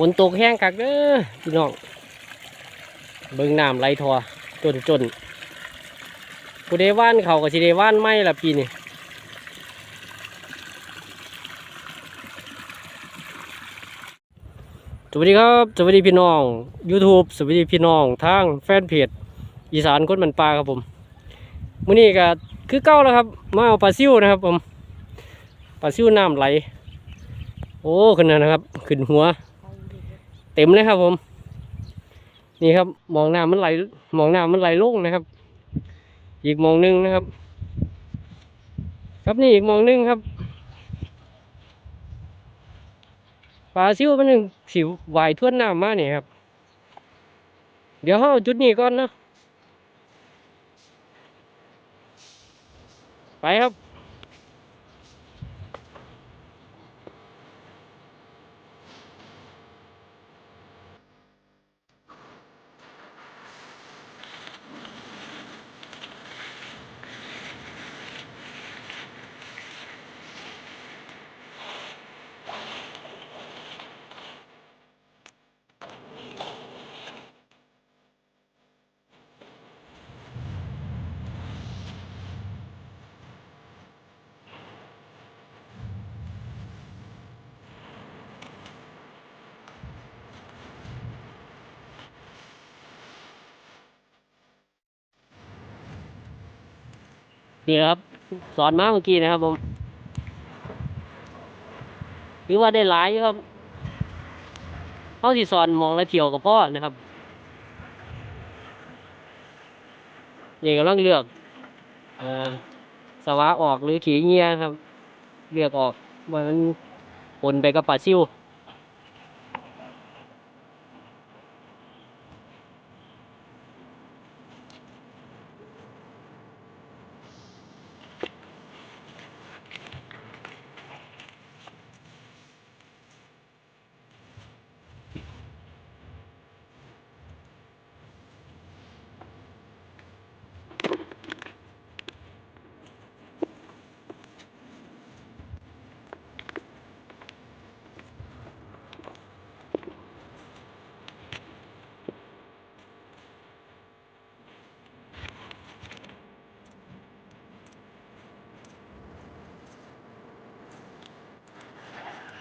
ฝนตกแห้งคักเด้อพี่น้องเบิ่งน้ำไหลทอจนจนผู้ใดว่านเขาก็สิได้ว่านไม่ละปีนี้สวัสดีครับสวัสดีพี่น้อง YouTube สวัสดีพี่น้องทางแฟนเพจอีสานคนมันปลาครับผมมื้อนี้ก็คือเก้าแล้วครับมาเอาปลาซิวนะครับผมปลาซิวน้ำไหล โอ้ขึ้นนะครับ ขึ้นหัว เต็มเลยครับผม นี่ครับ มองหน้ามันไหลมองหน้ามันไหลลงนะครับ อีกมองหนึงนะครับ ครับนี่อีกมองหนึงครับปลาซิวมันหนึ่งสิววายท่วนน้ำมาเนี่ยครับ เดี๋ยวเขาจุดนี้ก่อนนะไปครับ นี่ครับ สอนมาเมื่อกี้นะครับผมหรือว่าได้หลายครับเขาที่สอนมองแล้วเที่ยวกับพ่อนะครับนี่กำลังเลือกเอ่อสวะออกหรือขี่เงี้ยครับ เลือกออกมันปนไปกับปลาซิว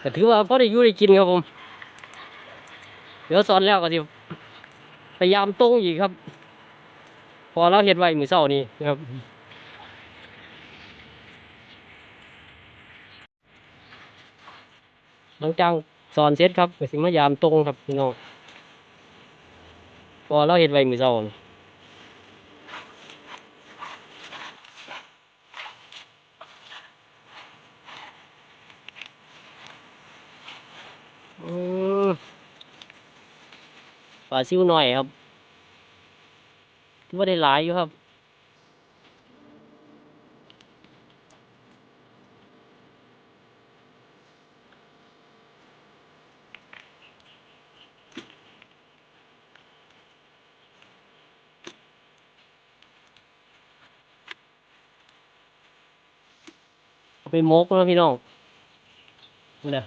แต่ถือว่าพอได้อยู่ได้กินครับผม เดี๋ยวสอนแล้วก็สิพยายามตรงอีกครับ พอเราเห็ดไว้มือเศร้านี้นะครับหลังจากสอนเสร็จครับก็สิมายามตรงครับพี่น้องพอเราเห็ดไว้มือเศร้านี่อืม ปลาซิวหน่อยครับถือว่าได้หลายอยู่ครับเอาไปมกแล้วพี่น้องนี่นะ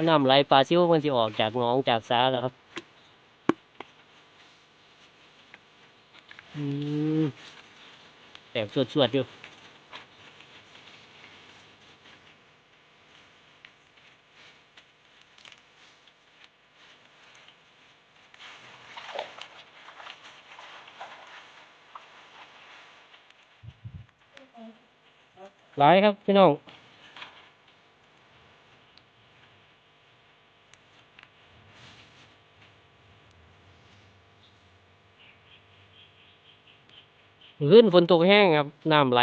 ก็นำไหลปลาซิวมันสิออกจากหนองจากสาแล้วครับ อืมแตกสวดๆอยู่หลายครับพี่น้อง ขึ้นฝนตกแห้งครับ น้ำไหล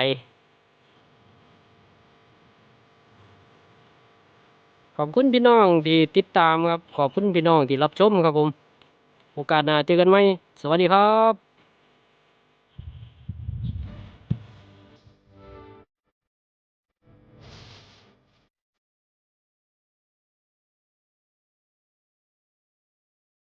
ขอบคุณพี่น้องที่ติดตามครับ ขอบคุณพี่น้องที่รับชมครับผม โอกาสหน้าเจอกันไหม สวัสดีครับ